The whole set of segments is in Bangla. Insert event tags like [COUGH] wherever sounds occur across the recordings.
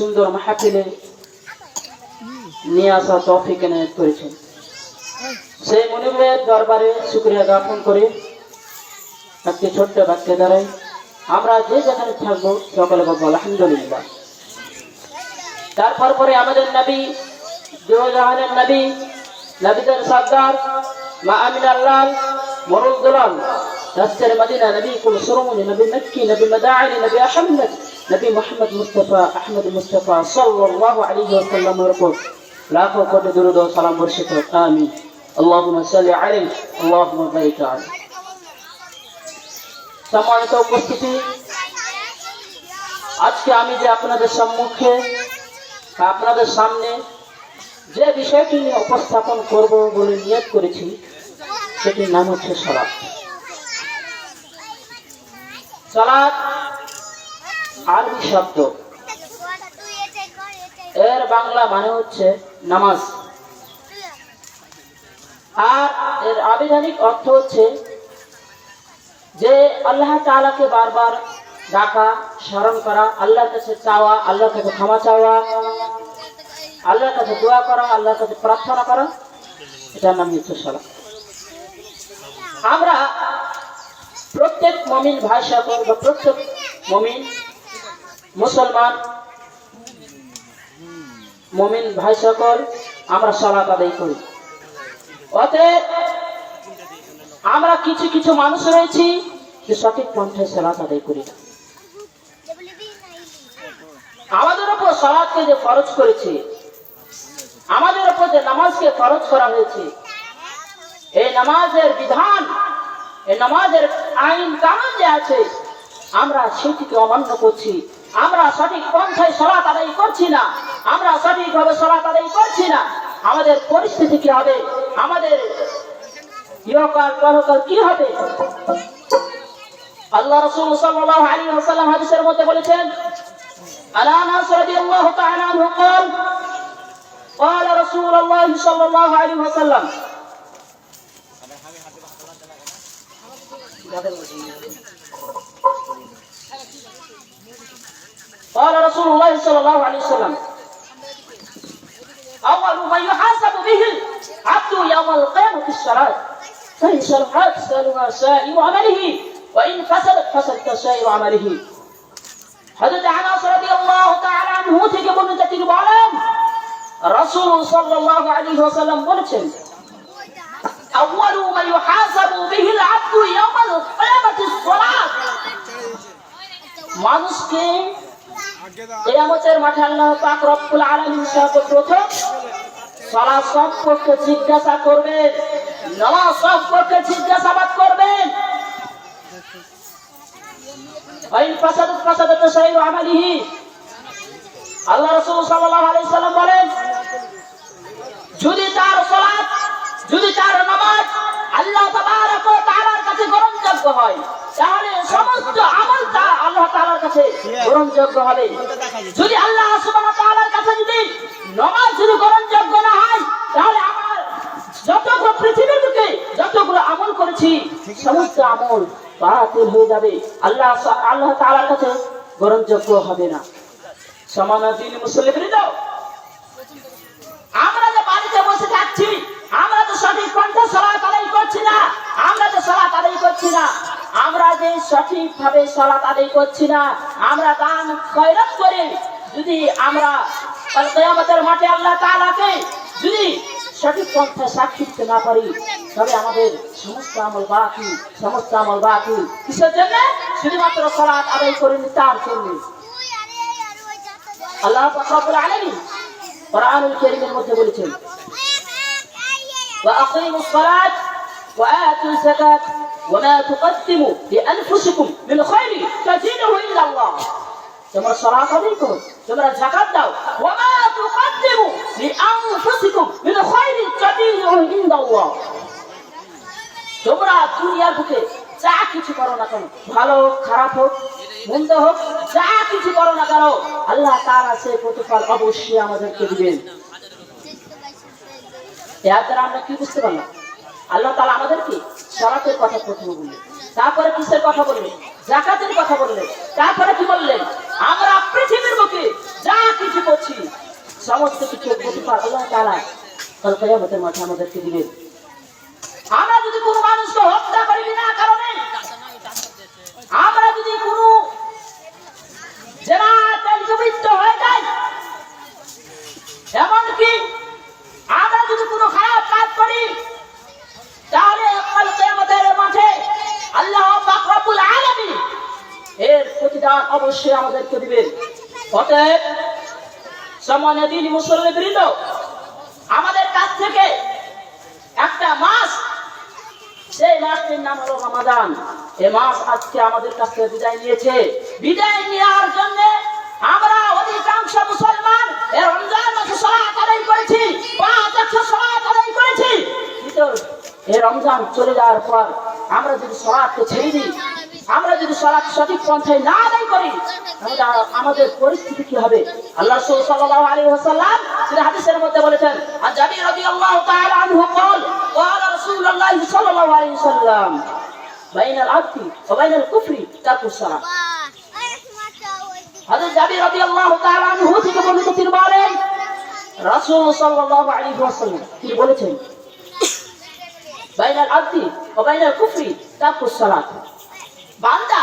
সুন্দর নিয়ে আসা তৌফিক করেছেন। সেই মনিবের দরবারে জ্ঞাপন করে একটি ছোট্ট বাক্যে দাঁড়াই। আমরা যে যেখানে থাকব, সকলে বলব, আলহামদুলিল্লাহ। তারপর পরে আমাদের নবী দুজাহানের নবী, নবীদের সর্দার, মা আমিনার লাল রাস্তের মদিনা নবী কুল সুরমনি নবী মক্কি নবী মাদানি নবী আহমদ নবী মোহাম্মদ মুস্তফা আহমদ মুস্তফা সাল্লাল্লাহু আলাইহি ওয়াসাল্লামের উপর লাখো কোটি দুরুদ ও সালাম বর্ষিত আমিন اللهم صل عليه اللهم بارك عليه সম্মানিত উপস্থিতি আজকে আমি যে আপনাদের সম্মুখে বা আপনাদের সামনে যে বিষয়টি নিয়ে উপস্থাপন করব বলে নিয়ত করেছি সেটির নাম হচ্ছে সলাৎ সলাৎ আরবি শব্দ। এর বাংলা মানে হচ্ছে নামাজ। আর এর আবিধানিক অর্থ হচ্ছে যে আল্লাহ তাআলাকে বারবার ডাকা, স্মরণ করা, আল্লাহর কাছে চাওয়া, আল্লাহর কাছে ক্ষমা চাওয়া, আল্লাহর কাছে দোয়া করা, আল্লাহর কাছে প্রার্থনা করা, এটার নাম হচ্ছে সলা আমরা প্রত্যেক মমিন ভাই সকল বা প্রত্যেক মমিন মুসলমান, মমিন ভাই সকল, আমরা সলাত আদায় করি। অতএব আমরা কিছু কিছু মানুষ রয়েছি যে সঠিক পন্থায় সলাত আদায় করি না। আমাদের উপর সলাদকে যে ফরজ করেছে, আমাদের উপর যে নামাজকে ফরজ করা হয়েছে, এই নামাজের বিধান, এই নামাজের আইন কানুন যে আছে আমরা সেটিকে অমান্য করছি আমরা সঠিক পন্থায় সলাত আদায় করছি না আমরা সঠিকভাবে সলাত আদায় করছি না আমাদের পরিস্থিতি কি হবে আমাদের ইহকাল পরকাল কি হবে আল্লাহ রাসূল সাল্লাল্লাহু আলাইহি ওয়াসাল্লাম হাদিসের মধ্যে বলেছেন عن انس رضي الله تعالى عنه قال قال رسول الله صلى الله عليه وسلم قال رسول الله صلى الله عليه وسلم أول ما يحاسب به العبد يوم القيامة الصلاة فإن صلحت سلم سائر عمله وإن فسدت فسد سائر عمله হযরত আনাস রাদিয়াল্লাহু তাআলা আনহু থেকে বর্ণিত তিনি বলেন রাসূল সাল্লাল্লাহু আলাইহি ওয়াসাল্লাম বলেছেন আউয়ালু মা ইউহাসাবু বিহি আল-আবদু ইয়াওমাল কিয়ামাতি as-সালাত মানুষকে কিয়ামতের মাঠে আল্লাহ পাক রব্বুল আলামিন সর্বপ্রথম সালাত সম্পর্কে জিজ্ঞাসা করবেন নামাজ সম্পর্কে জিজ্ঞাসাবাদ করবেন وإن فسدت فسدت سائر عمله আল্লাহ রাসূল সাল্লাল্লাহু আলাইহি সাল্লাম বলেন গ্রহণযোগ্য হয়। তাহলে সমস্ত আমল তার আল্লাহ তাআলার কাছে গ্রহণযোগ্য হবে। যদি আল্লাহ সুবহানাহু কাছে যদি নামাজ যদি গ্রহণযোগ্য না হয়, তাহলে আমার যতগুলো পৃথিবীর বুকে যতগুলো আমল করেছি, সমস্ত আমল বাতিল হয়ে যাবে। আল্লাহ আল্লাহ তাআলার কাছে গ্রহণযোগ্য হবে না। সমানাধীন মুসলিম আমরা যে বাড়িতে বসে থাকছি তো সঠিক কণ্ঠে সালাত আদায় করছি না, আমরা তো সালাত আদায় করছি না। আমরা যে সঠিক ভাবে সালাত আদায় করছি না, আমরা দান খয়রাত করে যদি আমরা কিয়ামতের মাঠে আল্লাহ তাআলাকে যদি সঠিক পন্থা সাক্ষী দিতে না পারি, তবে আমাদের সমস্ত আমল বাকি সমস্ত আমল বাকি কিসের জন্য? শুধুমাত্র সালাত আদায় করিনি তার জন্য। আল্লাহ রব্বুল আলামিন কোরআনুল কারীমের মধ্যে বলেছেন وأقيموا الصلاة وآتوا الزكاة وما تقدموا لأنفسكم من خير تجده إلا الله তোমরা সালাত আদায় করো তোমরা যাকাত দাও ওয়ামা তুকদ্দিমু লিআনফুসিকুম মিন খায়রিন তাজিদুহু ইনদাল্লাহ তোমরা দুনিয়ার বুকে যা কিছু করো না কেন ভালো হোক খারাপ হোক মন্দ হোক যা কিছু করো না কেন আল্লাহ তাআলা সে প্রতিফল অবশ্যই আমাদেরকে দিবেন এর দ্বারা আমরা কি বুঝতে পারলাম? আল্লাহ তাআলা আমাদেরকে সালাতের কথা প্রথমে বললেন, তারপরে কিসের কথা বললেন? জাকাতের কথা বললেন, তারপরে কি বললেন? আমরা পৃথিবীর বুকে যা কিছু সমস্ত কিছু প্রতিফল আল্লাহ তাআলা কাল কিয়ামতের মাঠে আমাদেরকে দিবেন। আমরা যদি কোনো মানুষকে হত্যা করি বিনা কারণে, আমরা যদি কোনো জেনাতে লিপ্ত হয়ে যাই এমনকি আমরা যদি কোনো খারাপ কাজ করি তাহলে কাল কিয়ামতের মাঠে আল্লাহ পাক রব্বুল আলামিন এর অবশ্যই আমাদেরকে দিবেন। অতএব, সম্মানীয় দিন মুসলিম বৃন্দ, আমাদের কাছ থেকে একটা মাস, সেই মাসটির নাম হলো রমাদান। এই মাস আজকে আমাদের কাছ থেকে বিদায় নিয়েছে। বিদায় নেওয়ার জন্য আমরা অধিকাংশ মুসলমান এই রমজান মাসে সলাত আদায় করেছি, পাঁচ একশো সলাত আদায় করেছি। এই রমজান চলে যাওয়ার পর আমরা যদি সলাৎকে ছেড়ে দিই আমরা যদি সলাৎ সঠিক পন্থায় না আদায় করি তাহলে আমাদের পরিস্থিতি কি হবে আল্লাহ রাসূল সাল্লাল্লাহু আলাইহি ওয়াসাল্লাম তিনি হাদিসের মধ্যে বলেছেন আর জাবির রাদিয়াল্লাহু তাআলা আনহু قال قال رسول الله صلى الله عليه وسلم بين العبد وبين الكفر ترك الصلاة হযরত জাবির রাদিয়াল্লাহু তাআলা আনহু থেকে বর্ণিত তিনি বলেন রাসূল সাল্লাল্লাহু আলাইহি ওয়াসাল্লাম তিনি বলেছেন বাইনাল আব্দি ও বাইনাল কুফরি তারকুস সালাত বান্দা ও কাফেরের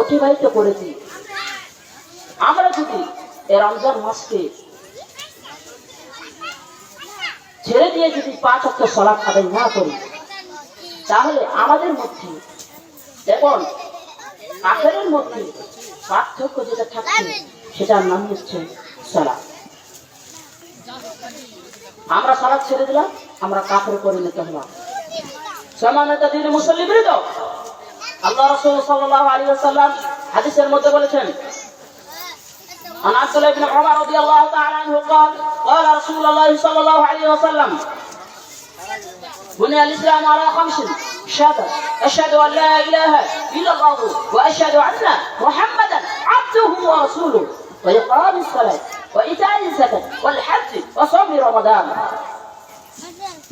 অতিবাহিত করেছি। আমরা যদি এই রমজান মাসকে ছেড়ে দিয়ে যদি পাঁচ অক্ট সলাপ আদায় না করি, তাহলে আমাদের মধ্যে এবং আখেরের মধ্যে পার্থক্য যেটা থাকছে সেটার নাম হচ্ছে সলাপ আমরা সালাদ ছেড়ে দিলাম, আমরা কাপড় পরিণত হলাম। সমানতা দিন মুসল্লি বৃন্দ আল্লাহ রাসূল সাল্লাল্লাহু আলাইহি ওয়াসাল্লাম হাদিসের মধ্যে বলেছেন عن عبد الله بن عمر رضي الله تعالى عنه قال قال رسول الله صلى الله عليه وسلم بني الاسلام على خمس شهادة اشهد ان لا اله الا الله واشهد ان محمدا عبده ورسوله واقام الصلاه وايتاء الزكاه والحج وصوم رمضان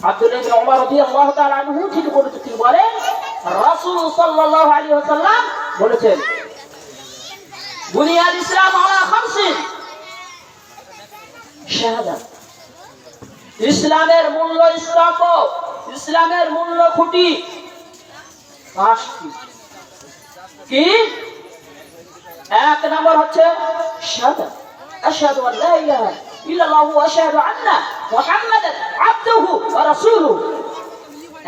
আব্দুল্লাহ ইবনে ওমর রাদিয়াল্লাহু তাআলা আনহু থেকে বলেছে তিনি বলেন রাসূল সাল্লাল্লাহু আলাইহি ওয়াসাল্লাম বলেছেন, বুনিয়াদ ইসলাম আলা খামসিন শাহাদাত ইসলামের মূল্য স্তম্ভ ইসলামের মূল্য খুঁটি পাঁচটি। কি? এক নম্বর হচ্ছে শাহাদাত আশহাদু আন লা ইলাহা ইল্লাল্লাহু ওয়া আশহাদু আন্না মুহাম্মাদান আবদুহু ওয়া রাসূলুহু।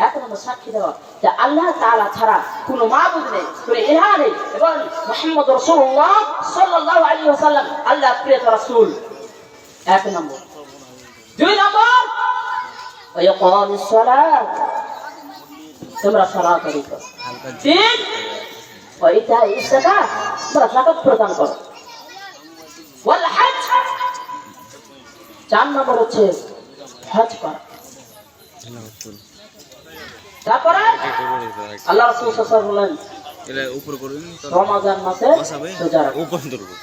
এক নম্বর সাক্ষী দেওয়া। যে আল্লাহ তাআলা ছাড়া কোনো মাবুদ নেই কোনো ইলাহ নেই এবং মুহাম্মদ রাসূলুল্লাহ সাল্লাল্লাহু আলাইহি ওয়াসাল্লাম আল্লাহ প্রিয় রাসূল এক নম্বর দুই নম্বর ويقام الصلاة তোমরা সালাত আদায় করো তিন وإيتاء الزكاة তোমরা যাকাত প্রদান করো ওয়াল হজ চার নম্বর হচ্ছে হজ করা তারপরে আল্লাহ রাসূল সাল্লাল্লাহু বলেন এটা উপর করুন রমাজান মাসে রোজা উপর ধরবো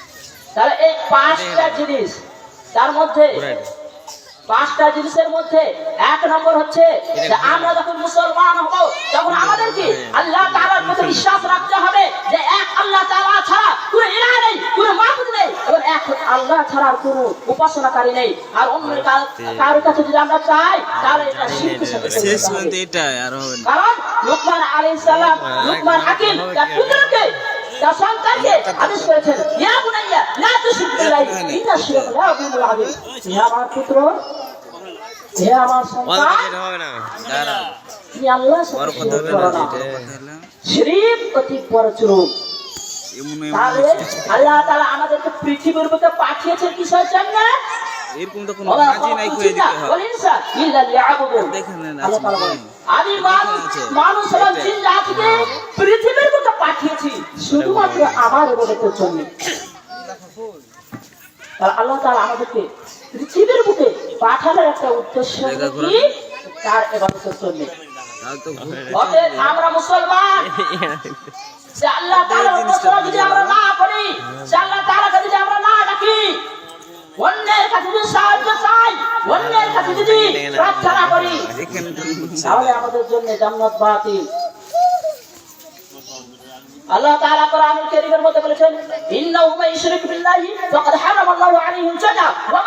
তাহলে এই পাঁচটা জিনিস তার মধ্যে পাঁচটা জিনিসের মধ্যে এক নম্বর হচ্ছে যে আমরা যখন মুসলমান হব তখন আমাদেরকে আল্লাহ তাআলার প্রতি বিশ্বাস রাখতে হবে যে এক আল্লাহ তাআলা ছাড়া কোনো ইলাহ নেই কোনো মাবুদ নেই এবং এক আল্লাহ ছাড়ার কোনো উপাসনাকারী নেই। আর অন্য কার- কারোর কাছে যদি আমরা চাই তাহলে এটা শিরকের সাথে শেষ পর্যন্ত এটাই আর হবে না। কারণ লুকমান আলাইহিস সালাম লুকমান হাকিম তার পুত্রকে তার সন্তানকে আদেশ করেছেন ইয়া বুনাইয়া লা তুশরিক বিল্লাহি ইন্না শিরকা লা ইয়াযিমুল আযীম হে আমার পুত্র হে আমার সন্তান হবে না। দাঁড়া তুমি আল্লাহর বড় সাথে কথা শিরক হবে করো না। না এটা। শিরিক অতি বড় তাহলে আল্লাহ তাআলা আমাদেরকে পৃথিবীর বুকে পাঠিয়েছেন কিসের জন্য এরকম তো কোনো কাজই নাই করে দিতে হয়। বলিনসা ইল্লা লিয়াবুদুন। দেখেন না, আল্লাহ তাআলা বলেন, আমি মানুষ এবং জিন জাতিকে পৃথিবীর বুকে পাঠিয়েছি শুধুমাত্র আমার ইবাদতের জন্য। আল্লাহ তাআলা আমাদেরকে পৃথিবীর বুকে পাঠানোর একটা উদ্দেশ্য। কি? তার জন্য। অতএব আমরা মুসলমান। [LAUGHS] সে আল্লাহ তাআলার উপাসনা যদি আমরা না। করি সে আল্লাহ তাআলাকে যদি আমরা না ডাকি অন্যের কাছে যদি সাহায্য চাই অন্যের কাছে যদি প্রার্থনা করি তাহলে আমাদের জন্য জান্নাত বাতিল। আল্লাহ তাআলা কোরআনুল কারীমের মধ্যে বলেছেন ইন্নাহু মান ইশরিক বিল্লাহি ফাকাদ হারামাল্লাহু ওয়া মা